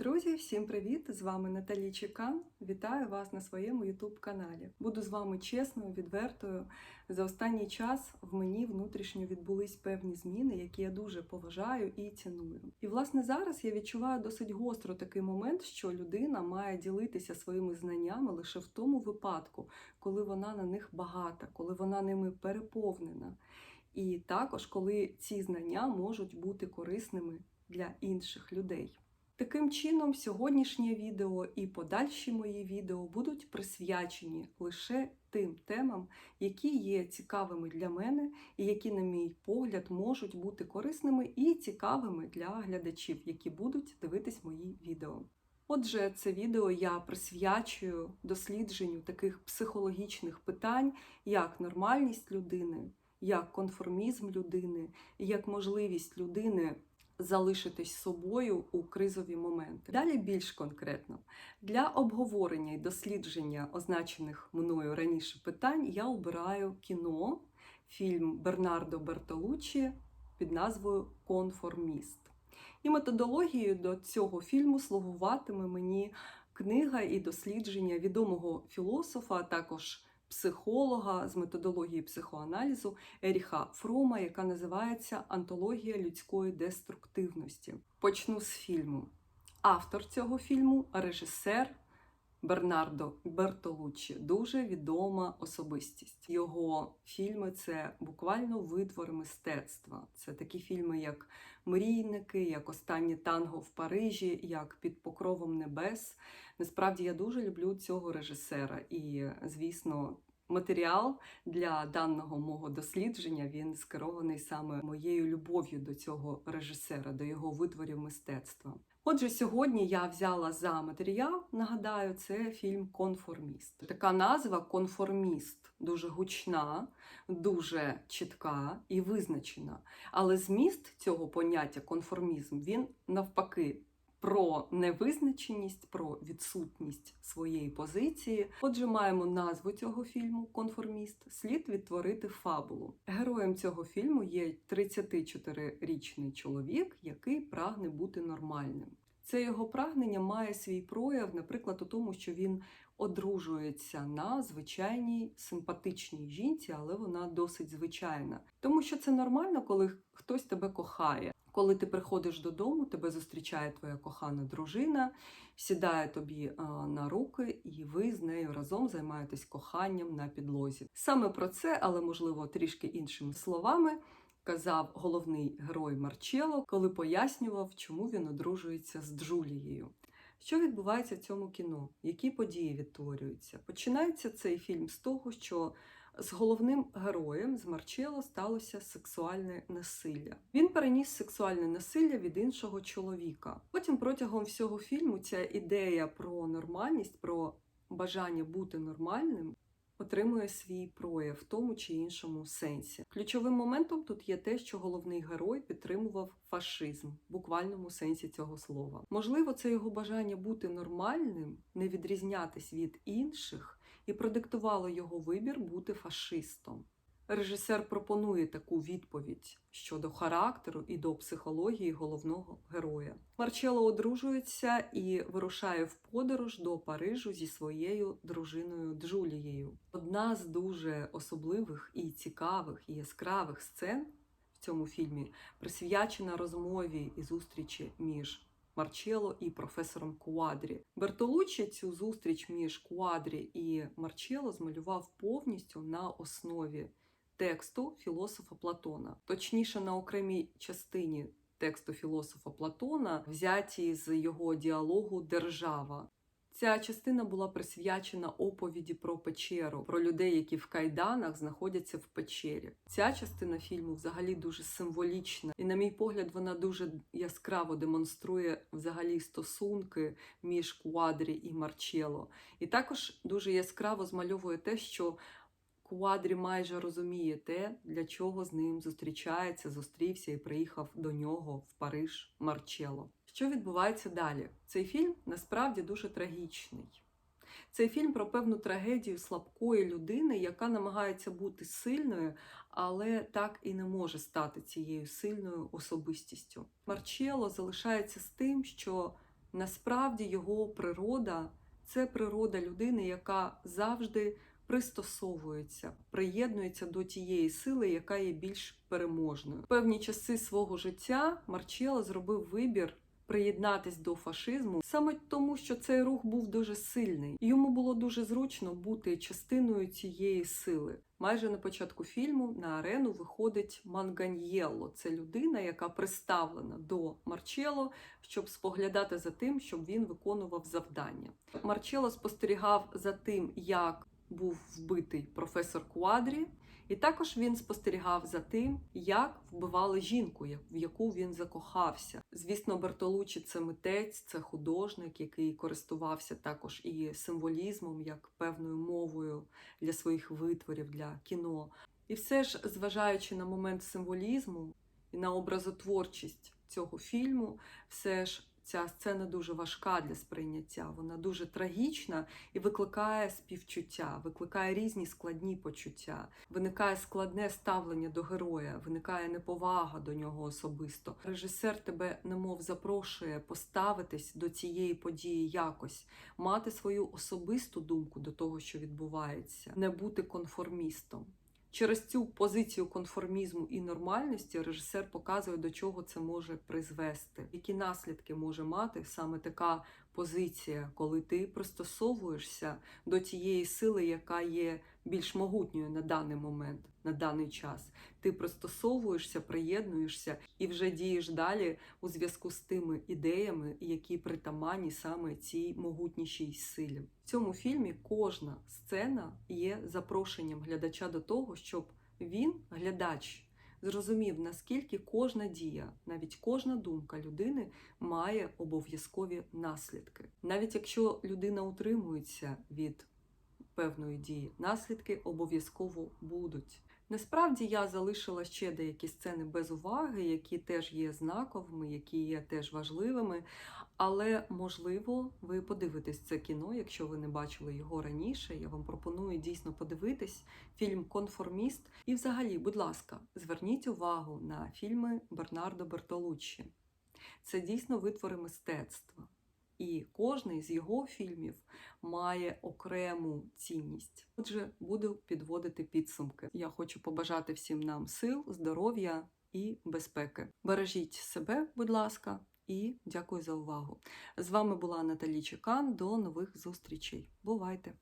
Друзі, всім привіт! З вами Наталі Чекан. Вітаю вас на своєму youtube каналі. Буду з вами чесною, відвертою. За останній час в мені внутрішньо відбулись певні зміни, які я дуже поважаю і ціную. І власне зараз я відчуваю досить гостро такий момент, що людина має ділитися своїми знаннями лише в тому випадку, коли вона на них багата, коли вона ними переповнена. І також коли ці знання можуть бути корисними для інших людей. Таким чином, сьогоднішнє відео і подальші мої відео будуть присвячені лише тим темам, які є цікавими для мене, і які, на мій погляд, можуть бути корисними і цікавими для глядачів, які будуть дивитись мої відео. Отже, це відео я присвячую дослідженню таких психологічних питань, як нормальність людини, як конформізм людини, як можливість людини залишитись собою у кризові моменти. Далі більш конкретно для обговорення і дослідження означених мною раніше питань я обираю кіно, фільм Бернардо Бертолуччі під назвою Конформіст. І методологією до цього фільму слугуватиме мені книга і дослідження відомого філософа, а також психолога з методології психоаналізу Еріха Фрома, яка називається Антологія людської деструктивності. Почну з фільму. Автор цього фільму режисер Бернардо Бертолуччі, дуже відома особистість. Його фільми це буквально витвори мистецтва. Це такі фільми, як Мрійники, як Останнє танго в Парижі, як Під покровом небес. Насправді я дуже люблю цього режисера, і, звісно, матеріал для даного мого дослідження він скерований саме моєю любов'ю до цього режисера, до його витворів мистецтва. Отже, сьогодні я взяла за матеріал, нагадаю, це фільм Конформіст. Така назва конформіст дуже гучна, дуже чітка і визначена. Але зміст цього поняття конформізм він навпаки про невизначеність, про відсутність своєї позиції. Отже, маємо назву цього фільму Конформіст. Слід відтворити фабулу. Героєм цього фільму є 34-річний чоловік, який прагне бути нормальним. Це його прагнення має свій прояв, наприклад, у тому, що він одружується на звичайній симпатичній жінці, але вона досить звичайна. Тому що це нормально, коли хтось тебе кохає. Коли ти приходиш додому, тебе зустрічає твоя кохана дружина, сідає тобі а, на руки, і ви з нею разом займаєтесь коханням на підлозі. Саме про це, але можливо трішки іншими словами, казав головний герой Марчело, коли пояснював, чому він одружується з Джулією. Що відбувається в цьому кіно? Які події відтворюються? Починається цей фільм з того, що з головним героєм з Марчело сталося сексуальне насилля. Він переніс сексуальне насилля від іншого чоловіка. Потім протягом всього фільму ця ідея про нормальність, про бажання бути нормальним. Отримує свій прояв в тому чи іншому сенсі. Ключовим моментом тут є те, що головний герой підтримував фашизм в буквальному сенсі цього слова. Можливо, це його бажання бути нормальним, не відрізнятись від інших, і продиктувало його вибір бути фашистом. Режисер пропонує таку відповідь щодо характеру і до психології головного героя. Марчело одружується і вирушає в подорож до Парижу зі своєю дружиною Джулією. Одна з дуже особливих і цікавих і яскравих сцен в цьому фільмі присвячена розмові і зустрічі між Марчело і професором Куадрі. Бертолуччі цю зустріч між Куадрі і Марчело змалював повністю на основі тексту філософа Платона, точніше на окремій частині тексту філософа Платона, взяті з його діалогу Держава. Ця частина була присвячена оповіді про печеру, про людей, які в кайданах знаходяться в печері. Ця частина фільму взагалі дуже символічна, і, на мій погляд, вона дуже яскраво демонструє взагалі стосунки між Куадрі і Марчело. І також дуже яскраво змальовує те, що Куадрі майже розуміє те, для чого з ним зустрічається, зустрівся і приїхав до нього в Париж Марчело. Що відбувається далі? Цей фільм насправді дуже трагічний. Цей фільм про певну трагедію слабкої людини, яка намагається бути сильною, але так і не може стати цією сильною особистістю. Марчело залишається з тим, що насправді його природа це природа людини, яка завжди пристосовується, приєднується до тієї сили, яка є більш переможною. Певні часи свого життя Марчелло зробив вибір. Приєднатись до фашизму саме тому, що цей рух був дуже сильний, йому було дуже зручно бути частиною цієї сили. Майже на початку фільму на арену виходить Манганьєлло. Це людина, яка приставлена до Марчелло, щоб споглядати за тим, щоб він виконував завдання. Марчелло спостерігав за тим, як був вбитий професор Куадрі, і також він спостерігав за тим, як вбивали жінку, в яку він закохався. Звісно, Бертолуччі – це митець, це художник, який користувався також і символізмом, як певною мовою для своїх витворів, для кіно. І все ж, зважаючи на момент символізму і на образотворчість цього фільму, все ж ця сцена дуже важка для сприйняття. Вона дуже трагічна і викликає співчуття, викликає різні складні почуття. Виникає складне ставлення до героя, виникає неповага до нього особисто. Режисер тебе немов запрошує поставитись до цієї події якось, мати свою особисту думку до того, що відбувається, не бути конформістом. Через цю позицію конформізму і нормальності режисер показує, до чого це може призвести, які наслідки може мати саме така позиція, коли ти пристосовуєшся до тієї сили, яка є більш могутньою на даний момент, на даний час. Ти пристосовуєшся, приєднуєшся і вже дієш далі у зв'язку з тими ідеями, які притаманні саме цій могутнішій силі. В цьому фільмі кожна сцена є запрошенням глядача до того, щоб він, глядач, зрозумів, наскільки кожна дія, навіть кожна думка людини має обов'язкові наслідки. Навіть якщо людина утримується від певної дії, наслідки обов'язково будуть. Насправді я залишила ще деякі сцени без уваги, які теж є знаковими, які є теж важливими. Але можливо, ви подивитесь це кіно, якщо ви не бачили його раніше. Я вам пропоную дійсно подивитись фільм Конформіст. І, взагалі, будь ласка, зверніть увагу на фільми Бернардо Бертолуччі. Це дійсно витвори мистецтва. І кожний з його фільмів має окрему цінність. Отже, буду підводити підсумки. Я хочу побажати всім нам сил, здоров'я і безпеки. Бережіть себе, будь ласка, і дякую за увагу. З вами була Наталі Чекан. До нових зустрічей. Бувайте!